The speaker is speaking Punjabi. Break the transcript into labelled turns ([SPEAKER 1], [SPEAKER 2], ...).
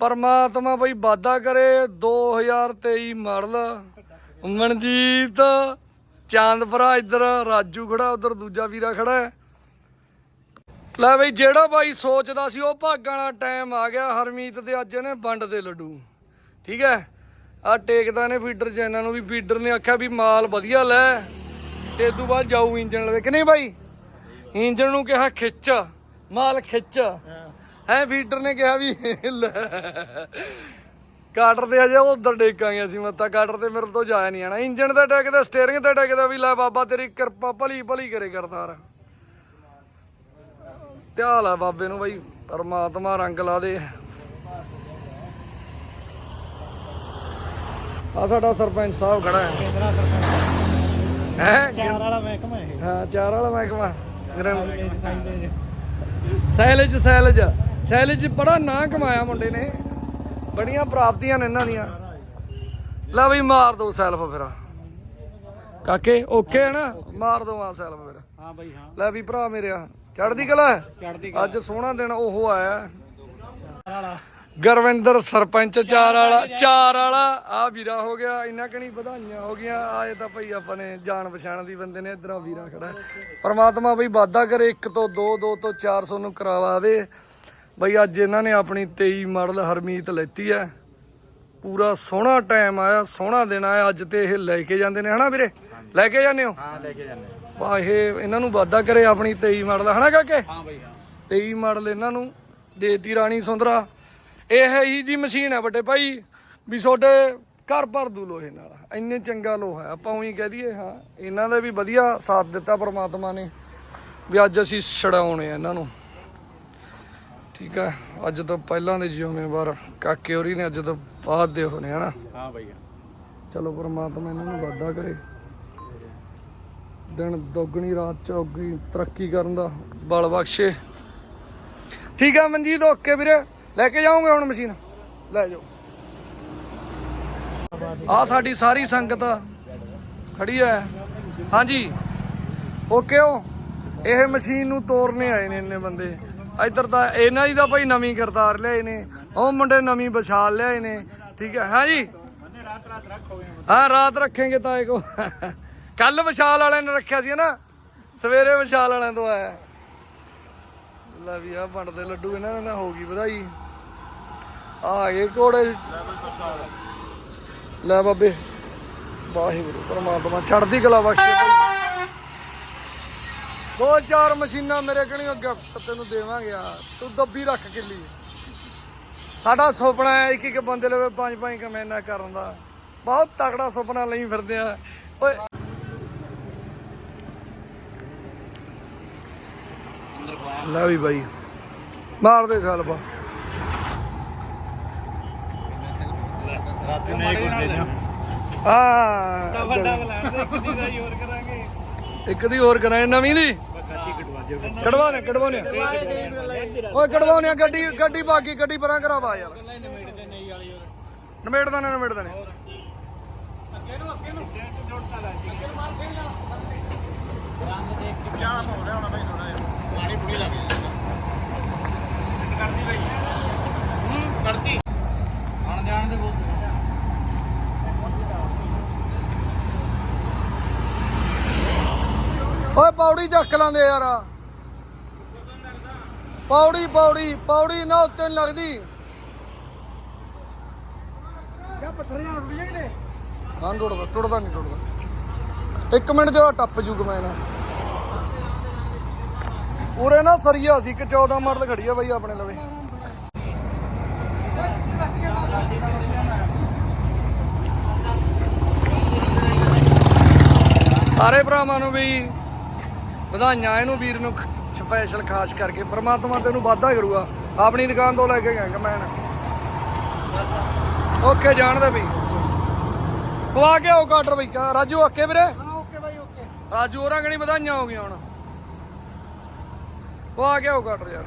[SPEAKER 1] ਪਰਮਾਤਮਾ ਬਈ ਵਾਦਾ ਕਰੇ 2023 ਮਾਡਲ। ਮਨਜੀਤ ਚਾਂਦਪੁਰਾ, ਇੱਧਰ ਰਾਜੂ ਖੜਾ, ਉਧਰ ਦੂਜਾ ਵੀਰਾ ਖੜਾ ਹੈ। ਲੈ ਬਈ, ਜਿਹੜਾ ਬਾਈ ਸੋਚਦਾ ਸੀ, ਉਹ ਭਾਗਾਂ ਵਾਲਾ ਟਾਈਮ ਆ ਗਿਆ, ਹਰਮੀਤ ਦੇ ਅੱਜ ਇਹਨੇ ਵੰਡ ਦੇ ਲੱਡੂ। ਠੀਕ ਹੈ? ਆ ਟੇਕਦਾ ਨੇ ਫੀਡਰ ਚ ਨੂੰ ਵੀ, ਫੀਡਰ ਨੇ ਆਖਿਆ ਵੀ ਮਾਲ ਵਧੀਆ ਲੈ। ਤੇ ਤੋਂ ਬਾਅਦ ਜਾਊ ਇੰਜਣ ਲਵੇ ਕਿ ਨਹੀਂ ਬਾਈ? ਇੰਜਣ ਨੂੰ ਕਿਹਾ ਖਿੱਚ, ਮਾਲ ਖਿੱਚ। ਹੈ ਫੀਡਰ ਨੇ ਕਿਹਾ ਵੀ ਕਾਟਰ ਤੇ ਅਜੇ ਉਧਰ ਡੇਕਾਂਗੇ ਅਸੀਂ ਮੱਤਾ ਕਾਟਰ ਤੇ ਮੇਰੇ ਤੋਂ ਜਾਇਆ ਨਹੀਂ ਆਣਾ ਇੰਜਣ ਤੇ ਟੇਕਦਾ ਸਟੀਅਰਿੰਗ ਤੇ ਟੇਕਦਾ ਵੀ ਲੈ ਬਾਬਾ ਤੇਰੀ ਕਿਰਪਾ ਭਲੀ ਭਲੀ ਕਰੇ ਕਰਤਾਰ। ਧਿਆਲ ਆ ਬਾਬੇ ਨੂੰ ਬਾਈ ਪਰਮਾਤਮਾ ਰੰਗ ਲਾ ਦੇ। ਆ ਸਾਡਾ ਸਰਪੰਚ ਸਾਹਿਬ ਖੜਾ ਹੈ। ਹੈ?
[SPEAKER 2] ਚਾਰ ਵਾਲਾ ਮਹਿਕਮਾ ਇਹ।
[SPEAKER 1] ਹਾਂ ਚਾਰ ਵਾਲਾ ਮਹਿਕਮਾ।
[SPEAKER 2] ਸਾਈਡ
[SPEAKER 1] ਸੈਲਜ ਸੈਲਜ ਸੈਲਜ ਬੜਾ ਨਾਂ ਕਮਾਇਆ ਮੁੰਡੇ ਨੇ। ਬੜੀਆਂ ਪ੍ਰਾਪਤੀਆਂ ਨੇ ਇਹਨਾਂ ਦੀਆਂ। ਲੈ ਬਈ ਮਾਰ ਦੋ ਸੈਲਫ ਫਿਰ। ਕਾਕੇ ਓਕੇ ਹੈ ਨਾ? ਮਾਰ ਦੋ ਆ ਸੈਲਫ ਫਿਰ।
[SPEAKER 2] ਹਾਂ ਬਾਈ ਹਾਂ।
[SPEAKER 1] ਲੈ ਵੀ ਭਰਾ ਮੇਰਿਆ ਚੜਦੀ ਕਲਾ?
[SPEAKER 2] ਚੜਦੀ
[SPEAKER 1] ਅੱਜ ਸੋਹਣਾ ਦਿਨ ਉਹ ਆਇਆ। ਗੁਰਵਿੰਦਰ ਸਰਪੰਚ ਚਾਰ ਵਾਲਾ ਚਾਰ ਵਾਲਾ। ਆ ਵੀਰਾ ਹੋ ਗਿਆ। ਇੰਨਾ ਕਣੀ ਵਧਾਈਆਂ ਹੋ ਗਈਆਂ। ਆਏ ਤਾਂ ਭਈ ਆਪਾਂ ਨੇ ਜਾਣ ਪਛਾਣ ਦੀ ਬੰਦੇ ਨੇ ਇਧਰੋਂ ਵੀਰਾ ਖੜਾ। ਪ੍ਰਮਾਤਮਾ ਬਈ ਵਾਦਾ ਕਰੇ। 1 ਤੋਂ 2 2 ਤੋਂ 400 ਨੂੰ ਕਰਾਵਾਵੇ। ਬਈ ਅੱਜ ਇਹਨਾਂ ਨੇ ਆਪਣੀ 23 ਮਾਡਲ ਹਰਮੀਤ ਲੈਤੀ ਹੈ। ਪੂਰਾ ਸੋਹਣਾ ਟਾਈਮ ਆਇਆ ਸੋਹਣਾ ਦਿਨ ਆਇਆ ਅੱਜ ਤੇ ਇਹ ਲੈ ਕੇ ਜਾਂਦੇ ਨੇ ਹਨਾ ਵੀਰੇ? ਲੈ ਕੇ ਜਾਂਦੇ ਹੋ?
[SPEAKER 2] ਹਾਂ ਲੈ ਕੇ ਜਾਂਦੇ
[SPEAKER 1] ਵਾਹ ਇਹ ਇਹਨਾਂ ਨੂੰ ਵਾਦਾ ਕਰੇ ਆਪਣੀ 23 ਮਾਡਲ ਹਨਾ ਕਾਕੇ?
[SPEAKER 2] ਹਾਂ ਬਾਈ ਹਾਂ।
[SPEAKER 1] 23 ਮਾਡਲ ਇਹਨਾਂ ਨੂੰ ਦੇਤੀ ਰਾਣੀ ਸੁੰਦਰਾ। ਇਹ ਹੀ ਜੀ ਮਸ਼ੀਨ ਹੈ ਵੱਡੇ ਭਾਈ ਵੀ ਤੁਹਾਡੇ ਘਰ ਭਰ ਦੂ ਲੋਹੇ ਨਾਲ। ਇੰਨੇ ਚੰਗਾ ਲੋਹਾ ਹੈ ਆਪਾਂ ਉਹੀ ਕਹਿ ਦਈਏ ਹਾਂ। ਇਹਨਾਂ ਦਾ ਵੀ ਵਧੀਆ ਸਾਥ ਦਿੱਤਾ ਪ੍ਰਮਾਤਮਾ ਨੇ ਵੀ ਅੱਜ ਅਸੀਂ ਛਡਾਉਣੇ ਆ ਇਹਨਾਂ ਨੂੰ। ਠੀਕ ਹੈ ਅੱਜ ਤੋਂ ਪਹਿਲਾਂ ਦੇ ਜ਼ਿੰਮੇਵਾਰ ਕਾਕੇ ਹੋਰੀ ਨੇ ਅੱਜ ਤੋਂ ਬਾਅਦ ਦੇ ਹੋਣੇ ਹਨਾ?
[SPEAKER 2] ਹਾਂ ਬਾਈ।
[SPEAKER 1] ਚਲੋ ਪ੍ਰਮਾਤਮਾ ਇਹਨਾਂ ਨੂੰ ਵਾਦਾ ਕਰੇ। ਦਿਨ ਦੁੱਗਣੀ ਰਾਤ ਚੌਗਣੀ ਤਰੱਕੀ ਕਰਨ ਦਾ ਬਲ ਬਖਸ਼ੇ। ਠੀਕ ਆ ਮਨਜੀਤ ਓਕੇ ਵੀਰੇ। ਲੈ ਕੇ ਜਾਓਗੇ ਹੁਣ ਮਸ਼ੀਨ? ਲੈ ਜਾਓ। ਆ ਸਾਡੀ ਸਾਰੀ ਸੰਗਤ ਖੜੀ ਹੈ। ਹਾਂਜੀ। ਓਕੇ ਹੋ ਇਹ ਮਸ਼ੀਨ ਨੂੰ ਤੋੜਨੇ ਆਏ ਨੇ ਇੰਨੇ ਬੰਦੇ। ਇੱਧਰ ਤਾਂ ਇਹਨਾਂ ਦੀ ਤਾਂ ਭਾਈ ਨਵੀਂ ਕਰਤਾਰ ਲਿਆਏ ਨੇ। ਉਹ ਮੁੰਡੇ ਨਵੀਂ ਵਿਛਾਲ ਲਿਆਏ ਨੇ। ਠੀਕ ਹੈ। ਹਾਂਜੀ ਹਾਂ, ਰਾਤ ਰੱਖेंगे ਤਾਏ ਕੋ ਕੱਲ ਵਿਸ਼ਾਲ ਵਾਲਿਆਂ ਨੇ ਰੱਖਿਆ ਸੀ ਨਾ ਸਵੇਰੇ ਵਿਸ਼ਾਲ ਵਾਲਿਆਂ ਤੋਂ ਆਇਆ। ਲੈ ਵੀ ਆ ਬਣਦੇ ਲੱਡੂ ਇਹਨਾਂ ਨੇ ਤਾਂ ਹੋ ਗਈ ਵਧਾਈ। ਆ ਗਏ ਘੋੜੇ ਲੈ ਬਾਬੇ। ਵਾਹਿਗੁਰੂ, ਪਰਮਾਤਮਾ, ਚੜ੍ਹਦੀ ਕਲਾ ਬਖਸ਼ੇ। ਦੋ ਚਾਰ ਮਸ਼ੀਨਾਂ ਮੇਰੇ ਕਣੀ ਗਿਫਟ ਤੈਨੂੰ ਦੇਵਾਂਗੇ ਆ ਤੂੰ ਦੱਬੀ ਰੱਖ ਕਿੱਲੀ। ਸਾਡਾ ਸੁਪਨਾ ਹੈ ਇੱਕ ਇੱਕ ਬੰਦੇ ਲਵੇ ਪੰਜ ਪੰਜ ਕਮੈਨਾ ਕਰਨ ਦਾ। ਬਹੁਤ ਤਕੜਾ ਸੁਪਨਾ ਲਈ ਫਿਰਦੇ ਆ। ਓਏ। ਲੈ ਵੀ ਬਾਈ। ਮਾਰ ਦੇ ਸਲਪਾ
[SPEAKER 2] ਰਾਤ ਨੇ ਕੁਝ ਦੇ ਦਿਓ
[SPEAKER 1] ਆ
[SPEAKER 2] ਵੱਡਾ ਬਲਾਣ ਦੇ ਇੱਕ ਦੀ ਹੋਰ ਕਰਾਂਗੇ
[SPEAKER 1] ਇੱਕ ਦੀ ਹੋਰ ਕਰਾਂ ਨਵੀਂ ਦੀ?
[SPEAKER 2] ਗੱਡੀ ਕਟਵਾ
[SPEAKER 1] ਓਏ ਕਢਵਾਨੇ ਗੱਡੀ ਗੱਡੀ ਬਾਕੀ, ਗੱਡੀ ਪਰਾਂ ਕਰਾਵਾ ਯਾਰ।
[SPEAKER 2] ਨਿਮੇੜਦੇ ਨਹੀਂ ਵਾਲੀ ਹੋਰ
[SPEAKER 1] ਨਵੇੜਦਾ ਨੇ
[SPEAKER 2] ਅੱਗੇ ਨੂੰ ਅੱਗੇ ਨੂੰ ਜੋੜਤਾ ਲਾ ਅੱਗੇ ਨੂੰ ਮਾਰ ਖੇਡ ਜਾ ਰੰਗ ਦੇਖ ਕੇ ਜਾਮ ਹੋ ਰਿਹਾ ਹੁਣ ਥੋੜਾ ਜਿਹਾ ਪਾਣੀ ਪੂਰੀ ਲੱਗ ਗਈ ਕਰਦੀ ਬਈ ਹੂੰ ਕਰਦੀ ਆਣ ਜਾਣ ਦੇ ਬੋਲ
[SPEAKER 1] ਓਏ ਪੌੜੀ ਚੱਕ ਲਾਂਦੇ ਯਾਰ। ਪੌੜੀ ਪੌੜੀ ਪੌੜੀ ਨਾ ਉੱਤੇ ਲੱਗਦੀ।
[SPEAKER 2] ਕਿਆ ਪੱਥਰੀਆਂ ਉੱਡ ਜਾਂਗੇ
[SPEAKER 1] ਹਾਂ ਟੁੱਟਦਾ ਟੁੱਟਦਾ ਨਹੀਂ ਟੁੱਟਦਾ ਇੱਕ ਮਿੰਟ ਚ ਟੱਪ ਜੂਗ ਮੈਂ ਨਾ। ਉਰੇ ਨਾ ਸਰੀਆ ਸੀ ਕਿ 14 ਮਾਡਲ ਖੜੀ ਆ ਬਾਈ ਆਪਣੇ ਲਵੇ। ਸਾਰੇ ਭਰਾਵਾਂ ਨੂੰ ਵੀ ਵਧਾਈਆਂ ਇਹਨੂੰ ਵੀਰ ਨੂੰ ਸਪੈਸ਼ਲ ਖਾਸ ਕਰਕੇ। ਪ੍ਰਮਾਤਮਾ ਤੈਨੂੰ ਵਾਧਾ ਕਰੂਗਾ। ਆਪਣੀ ਦੁਕਾਨ ਤੋਂ ਲੈ ਕੇ ਗਿਆ ਮੈਂ ਓਕੇ ਜਾਣਦੇ ਵੀ ਪਵਾ ਕੇ ਆਓ ਕਾਟਰ ਬਈ। ਕਾ ਰਾਜੂ ਓਕੇ ਵੀਰੇ?
[SPEAKER 2] ਹਾਂ ਓਕੇ ਬਾਈ ਓਕੇ।
[SPEAKER 1] ਰਾਜੂ ਹੋਰਾਂ ਕਣੀ ਵਧਾਈਆਂ ਹੋ ਗਈਆਂ ਹੁਣ। ਪਵਾ ਕੇ ਆਓ ਕਾਟਰ ਯਾਰ।